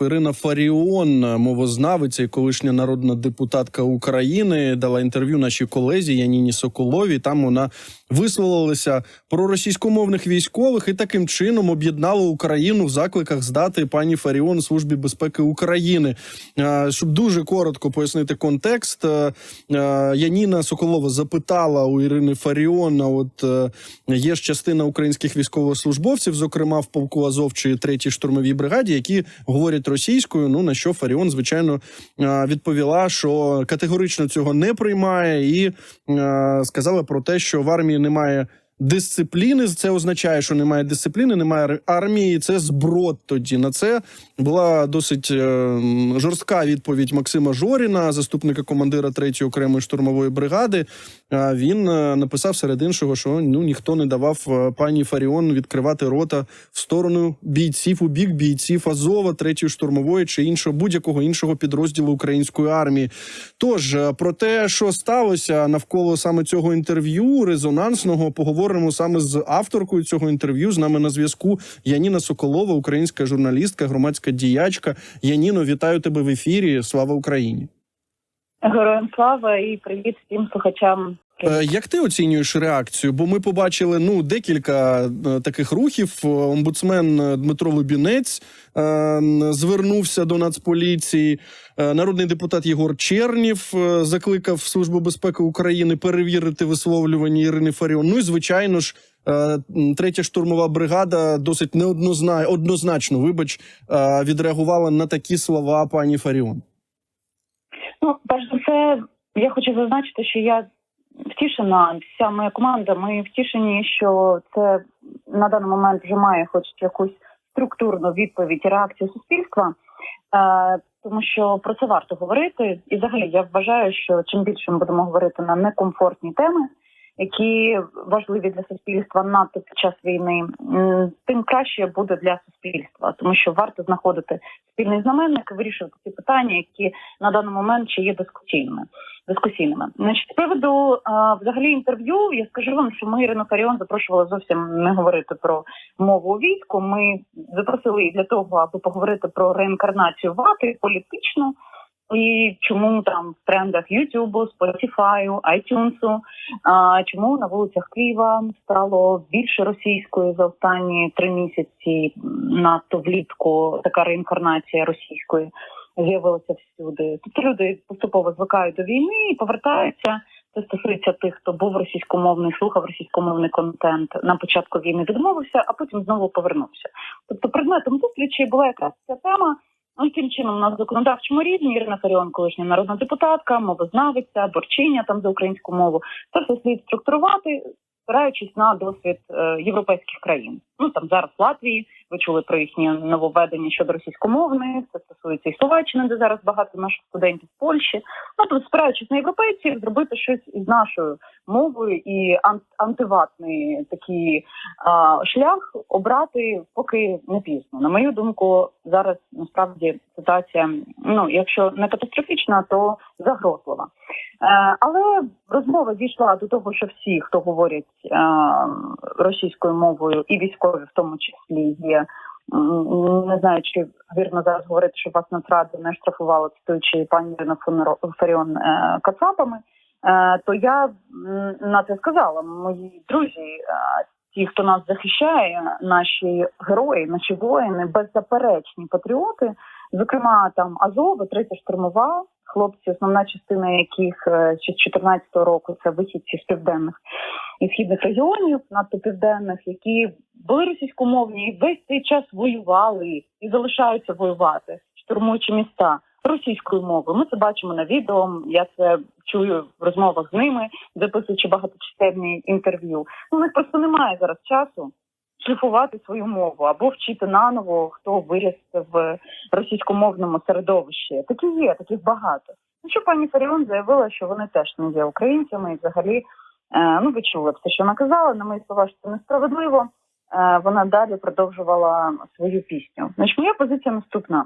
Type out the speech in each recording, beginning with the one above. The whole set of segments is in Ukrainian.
Ірина Фаріон, мовознавиця і колишня народна депутатка України, дала інтерв'ю нашій колезі Яніні Соколовій. Там вона висловилася про російськомовних військових і таким чином об'єднала Україну в закликах здати пані Фаріон службі безпеки України. Е, Щоб дуже коротко пояснити контекст, е, е, Яніна Соколова запитала у Ірини Фаріон. От е, є ж частина українських військовослужбовців, зокрема в полку Азов чи третій штурмовій бригаді, які говорять російською. Ну на що Фаріон, звичайно, відповіла, що категорично цього не приймає, і е, сказала про те, що в армії немає. Дисципліни це означає, що немає дисципліни, немає армії. Це зброд. Тоді на це була досить е, жорстка відповідь Максима Жоріна, заступника командира 3-ї окремої штурмової бригади. Він е, написав серед іншого, що ну ніхто не давав е, пані Фаріон відкривати рота в сторону бійців у бік бійців Азова, 3-ї штурмової чи іншого будь-якого іншого підрозділу української армії. Тож е, про те, що сталося навколо саме цього інтерв'ю, резонансного, поговоримо саме з авторкою цього інтерв'ю. З нами на зв'язку Яніна Соколова, українська журналістка, громадська діячка. Яніно, вітаю тебе в ефірі. Слава Україні! Героям слава і привіт всім слухачам. Е, Як ти оцінюєш реакцію? Бо ми побачили ну декілька е, таких рухів. Е, Омбудсмен Дмитро Лубінець звернувся до Нацполіції. Народний депутат Єгор Чернів закликав Службу безпеки України перевірити висловлювання Ірини Фаріон. Ну і звичайно ж. Третя штурмова бригада досить неоднозначно однозначно, вибач, відреагувала на такі слова пані Фаріон. Ну, перш за все, я хочу зазначити, що я втішена, вся моя команда. Ми втішені, що це на даний момент вже має хоч якусь структурну відповідь і реакцію суспільства. Е, тому що про це варто говорити, і взагалі я вважаю, що чим більше ми будемо говорити на некомфортні теми, які важливі для суспільства надто під час війни, тим краще буде для суспільства, тому що варто знаходити спільний знаменник і вирішувати ці питання, які на даний момент ще є дискусійними. Дискусійними. Значить, з приводу е, взагалі інтерв'ю, я скажу вам, що ми Ірину Фаріон запрошували зовсім не говорити про мову у війську. Ми запросили її для того, аби поговорити про реінкарнацію вати політичну. І чому там в трендах Ютубу, Spotify, iTunes, а, чому на вулицях Києва стало більше російської за останні три місяці, надто влітку така реінкарнація російської з'явилася всюди. Тобто люди поступово звикають до війни і повертаються. Це стосується тих, хто був російськомовний, слухав російськомовний контент на початку війни, відмовився, а потім знову повернувся. Тобто предметом зустрічі була якраз ця тема. Ну, яким чином на законодавчому рівні Ірина Фаріон, колишня народна депутатка, мовознавиця, борчиня там за українську мову, це все слід структурувати, спираючись на досвід е, європейських країн. Ну там зараз Латвії ви чули про їхні нововведення щодо російськомовних, це стосується і Словаччини, де зараз багато наших студентів з Польщі. Ну тобто, спираючись на європейців, зробити щось із нашою мовою і антиватний такий а, шлях обрати поки не пізно. На мою думку, зараз насправді ситуація, ну якщо не катастрофічна, то загрозлива. Е, але розмова дійшла до того, що всі, хто говорять е, російською мовою, і військові в тому числі є. Не знаю, чи вірно зараз говорити, що вас Нацрада не штрафувала, цитуючи пані Ірина Фаріон е, кацапами. Е, то я на це сказала. Мої друзі, е, ті, хто нас захищає, наші герої, наші воїни, беззаперечні патріоти, зокрема там Азови, третя штурмова, хлопці, основна частина яких е, з 14-го року це вихідці з південних і східних регіонів, надто південних, які були російськомовні і весь цей час воювали і залишаються воювати, штурмуючи міста російською мовою. Ми це бачимо на відео. Я це чую в розмовах з ними, записуючи багаточисельні інтерв'ю. Ну, у них просто немає зараз часу шліфувати свою мову або вчити наново, хто виріс в російськомовному середовищі. Такі є, таких багато. Ну що пані Фаріон заявила, що вони теж не є українцями, і взагалі, е, ну ви чули все, що вона казала. На мої слова, що це несправедливо. Е, вона далі продовжувала свою пісню. Значить, моя позиція наступна: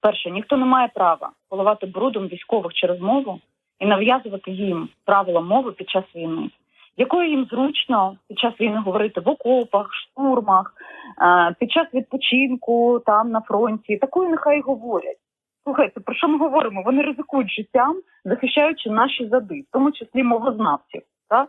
перше, ніхто не має права поливати брудом військових через мову і нав'язувати їм правила мови під час війни. Якою їм зручно під час війни говорити в окопах, штурмах, е, під час відпочинку там на фронті. Такою нехай говорять. Слухайте, про що ми говоримо? Вони ризикують життям, захищаючи наші зади, в тому числі мовознавців, та?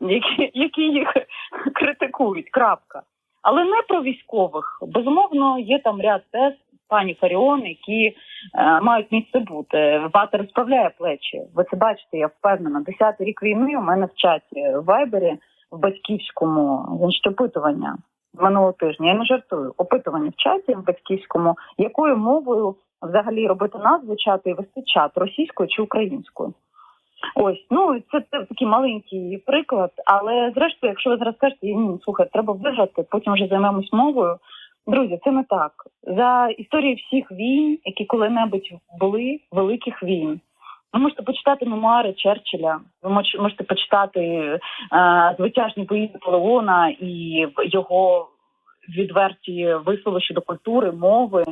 які, які їх критикують. Крапка. Але не про військових. Безумовно, є там ряд тез пані Фаріон, які е, мають місце бути. Вата розправляє плечі. Ви це бачите, я впевнена. Десятий рік війни у мене в чаті в Вайбері в батьківському значить, опитування минулого тижня. Я не жартую. Опитування в чаті в батьківському, якою мовою взагалі робити назву чату і вести чат російською чи українською. Ось, ну це, це такий маленький приклад. Але зрештою, якщо ви зараз скажете, ні, слухай, треба виграти, потім вже займемось мовою. Друзі, це не так. За історією всіх війн, які коли-небудь були, великих війн. Ви можете почитати мемуари Черчилля, ви можете почитати е, звитяжні бої Наполеона і його відверті вислови щодо культури, мови,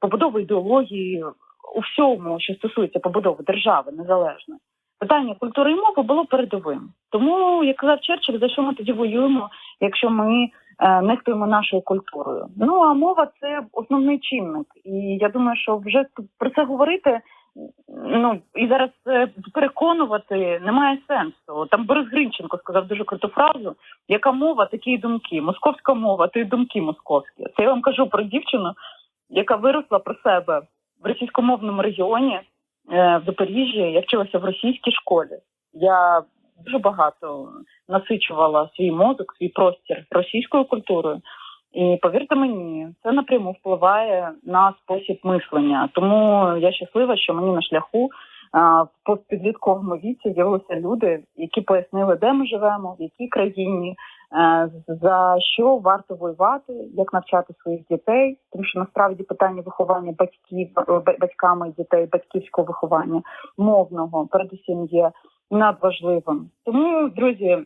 побудови ідеології у всьому, що стосується побудови держави незалежної. Питання культури і мови було передовим. Тому, як казав Черчилль, за що ми тоді воюємо, якщо ми нехтуємо нашою культурою? Ну а мова це основний чинник. І я думаю, що вже про це говорити. Ну і зараз е, переконувати немає сенсу. Там Борис Гринченко сказав дуже круту фразу: яка мова, такі думки. Московська мова, то й думки московські. Це я вам кажу про дівчину, яка виросла про себе в російськомовному регіоні е, в Запоріжжі. Я вчилася в російській школі. Я дуже багато насичувала свій мозок, свій простір російською культурою. І повірте мені, це напряму впливає на спосіб мислення. Тому я щаслива, що мені на шляху в постпідлітковому віці з'явилися люди, які пояснили, де ми живемо, в якій країні, за що варто воювати, як навчати своїх дітей. Тому що насправді питання виховання батьків е, батьками дітей, батьківського виховання мовного, передусім є надважливим. Тому, друзі,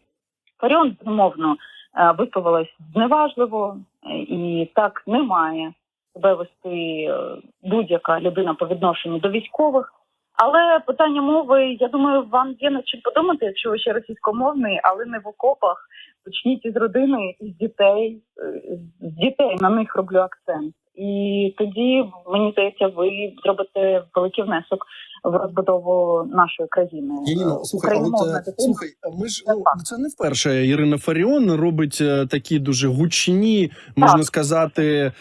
Фаріон безумовно е, висловилась зневажливо, е, і так не має себе вести е, будь-яка людина по відношенню до військових. Але питання мови, я думаю, вам є над чим подумати, якщо ви ще російськомовний, але не в окопах. Почніть із родини, із дітей, з дітей на них роблю акцент. І тоді мені здається, ви зробите великий внесок в розбудову нашої країни. Яніно, слухай, а от, Україномовна е, слухай, ми ж Це ну, це не вперше Ірина Фаріон робить е, такі дуже гучні, можна сказати, м,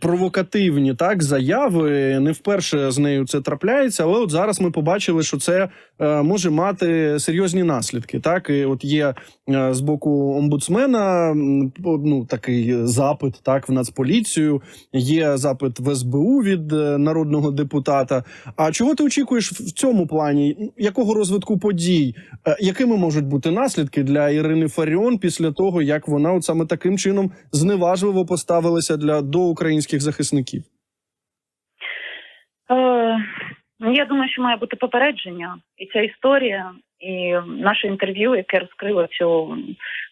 провокативні так заяви. Не вперше з нею це трапляється, але от зараз ми побачили, що це е, може мати серйозні наслідки. Так, і от є е, з боку омбудсмена ну, такий запит так в Нацполіцію, є запит в СБУ від е, народного депутата. А чого ти очікуєш в цьому плані? Якого розвитку подій? Якими можуть бути наслідки для Ірини Фаріон після того, як вона от саме таким чином зневажливо поставилася для до українських захисників? Е, ну, я думаю, що має бути попередження, і ця історія, і наше інтерв'ю, яке розкрило цю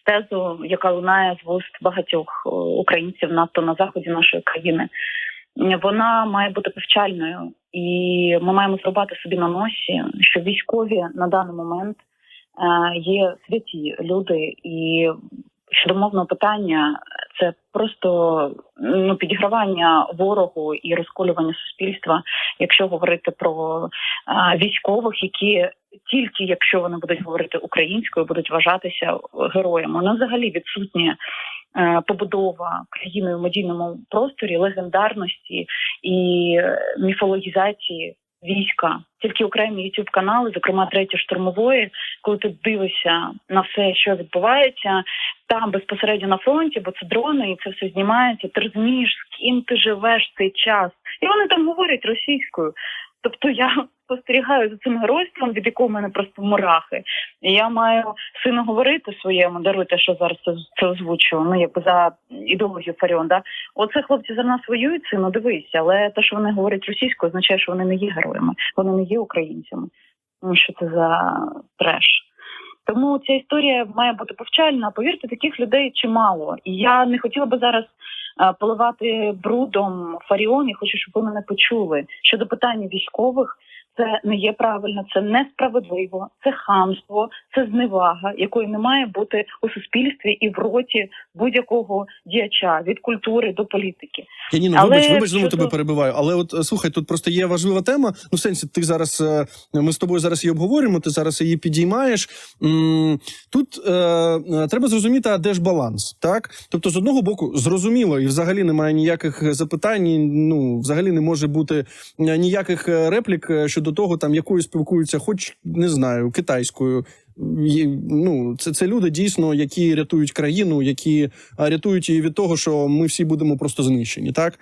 тезу, яка лунає з вуст багатьох е, українців, надто на заході нашої країни. Вона має бути повчальною, і ми маємо зробити собі на носі, що військові на даний момент е, є святі люди, і щодо мовного питання це просто ну підігравання ворогу і розколювання суспільства, якщо говорити про а, військових, які тільки якщо вони будуть говорити українською, будуть вважатися героями. У нас взагалі відсутня е, побудова країни в медійному просторі, легендарності і е, міфологізації війська. Тільки окремі youtube канали, зокрема третє штурмової, коли ти дивишся на все, що відбувається, там безпосередньо на фронті, бо це дрони, і це все знімається. Ти розумієш, з ким ти живеш цей час, і вони там говорять російською. Тобто я спостерігаю за цим геройством, від якого в мене просто мурахи. І я маю сину говорити своєму, даруйте, що зараз це, це озвучую. Ну якби за ідеологію Фаріон. Да? Оце хлопці за нас воюють, сину, дивись, але те, що вони говорять російською, означає, що вони не є героями, вони не є українцями. Ну що це за треш? Тому ця історія має бути повчальна. Повірте, таких людей чимало. І я не хотіла би зараз поливати брудом Фаріон. Я Хочу, щоб ви мене почули щодо питання військових. Це не є правильно, це несправедливо, це хамство, це зневага, якої не має бути у суспільстві і в роті будь-якого діяча від культури до політики. Яніна, Але вибач, вибач, знову тебе перебиваю. Але от е, слухай, тут просто є важлива тема. Ну, в сенсі, ти зараз е, ми з тобою зараз її обговорюємо. Ти зараз її підіймаєш. Тут е, е, треба зрозуміти, а де ж баланс, так? Тобто, з одного боку, зрозуміло, і взагалі немає ніяких запитань. Ну, взагалі не може бути е, ніяких е, реплік е, щодо того, там якою спілкуються, хоч не знаю, китайською. Ну, це, це люди дійсно, які рятують країну, які рятують її від того, що ми всі будемо просто знищені. Так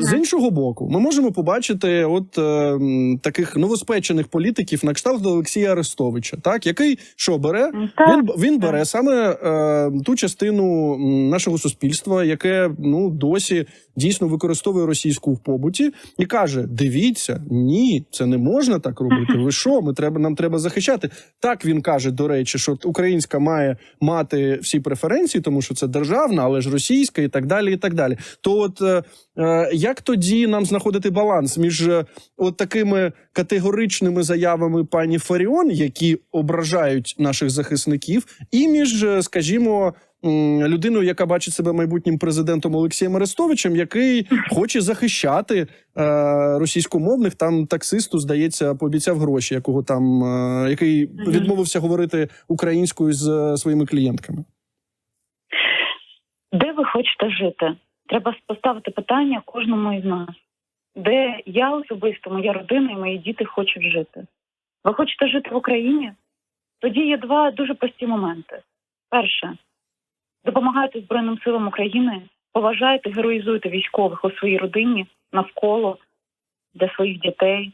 з іншого боку, ми можемо побачити от е, таких новоспечених політиків на кшталт Олексія Арестовича, так який що бере? Він, він бере саме е, ту частину нашого суспільства, яке ну досі дійсно використовує російську в побуті, і каже: Дивіться, ні, це не можна так робити. Ви що? Ми треба нам треба захищати. Так він каже, до речі, що українська має мати всі преференції, тому що це державна, але ж російська, і так далі. І так далі. То, от е, е, як тоді нам знаходити баланс між е, от такими категоричними заявами пані Фаріон, які ображають наших захисників, і між, е, скажімо. Людиною, яка бачить себе майбутнім президентом Олексієм Арестовичем, який хоче захищати е, російськомовних, там таксисту, здається, пообіцяв гроші, якого там е, який відмовився говорити українською з е, своїми клієнтками. де ви хочете жити? Треба поставити питання кожному із нас. Де я особисто, моя родина і мої діти хочуть жити. Ви хочете жити в Україні? Тоді є два дуже прості моменти. Перше, допомагайте Збройним силам України, поважайте, героїзуйте військових у своїй родині навколо для своїх дітей,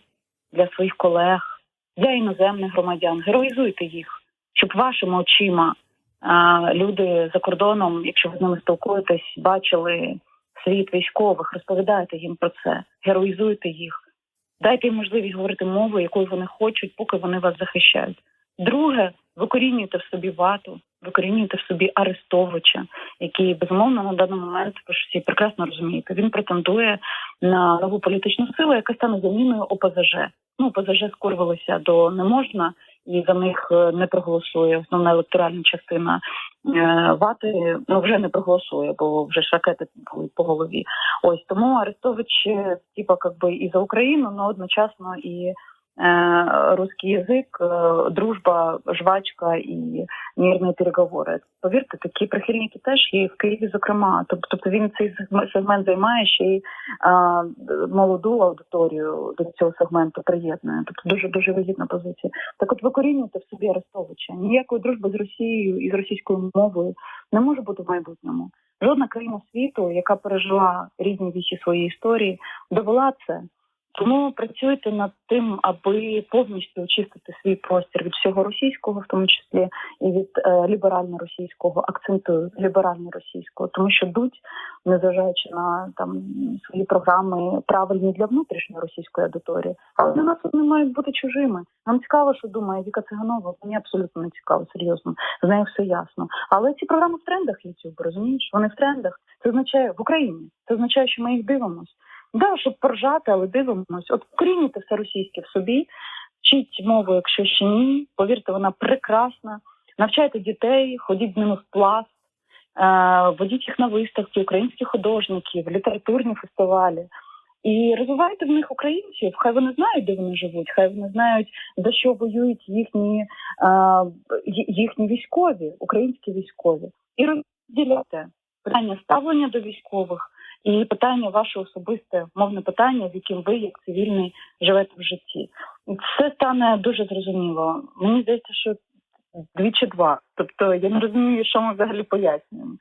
для своїх колег, для іноземних громадян. Героїзуйте їх, щоб вашими очима люди за кордоном, якщо ви з ними спілкуєтесь, бачили світ військових, розповідайте їм про це, героїзуйте їх, дайте їм можливість говорити мовою, якою вони хочуть, поки вони вас захищають. Друге, викорінюйте в собі вату, викорінюйте в собі Арестовича, який безумовно на даний момент ви ж всі прекрасно розумієте. Він претендує на нову політичну силу, яка стане заміною ОПЗЖ. Ну, ОПЗЖ скорвалися до не можна, і за них е, не проголосує основна електоральна частина е, вати. Ну вже не проголосує, бо вже ж ракети були по голові. Ось тому Арестович, е, типа, как би і за Україну, але одночасно і русский язик, е, дружба, жвачка і мирні переговори. Повірте, такі прихильники теж є в Києві, зокрема. Тобто він цей сегмент займає ще й молоду аудиторію до цього сегменту приєднує. Тобто дуже дуже вигідна позиція. Так от викорінюйте в собі Арестовича. Ніякої дружби з Росією і з російською мовою не може бути в майбутньому. Жодна країна світу, яка пережила різні вічі своєї історії, довела це. Тому працюйте над тим, аби повністю очистити свій простір від всього російського, в тому числі і від е, ліберально-російського, акцентую ліберально-російського, тому що дуть, незважаючи на там свої програми, правильні для внутрішньої російської аудиторії, але нас вони мають бути чужими. Нам цікаво, що думає Віка Циганова. Мені абсолютно не цікаво, серйозно. З нею все ясно. Але ці програми в трендах YouTube, розумієш? Вони в трендах. Це означає в Україні. Це означає, що ми їх дивимося. Да, щоб поржати, але дивимось. От корінюйте все російське в собі, вчіть мову, якщо ще ні. Повірте, вона прекрасна. Навчайте дітей, ходіть з ними в пласт, е, водіть їх на виставки, українських художників, літературні фестивалі. І розвивайте в них українців. Хай вони знають, де вони живуть, хай вони знають, за що воюють їхні, е, їхні військові, українські військові. І розділяйте питання ставлення до військових і питання ваше особисте мовне питання, з яким ви, як цивільний, живете в житті. Це стане дуже зрозуміло. Мені здається, що двічі два. Тобто я не розумію, що ми взагалі пояснюємо.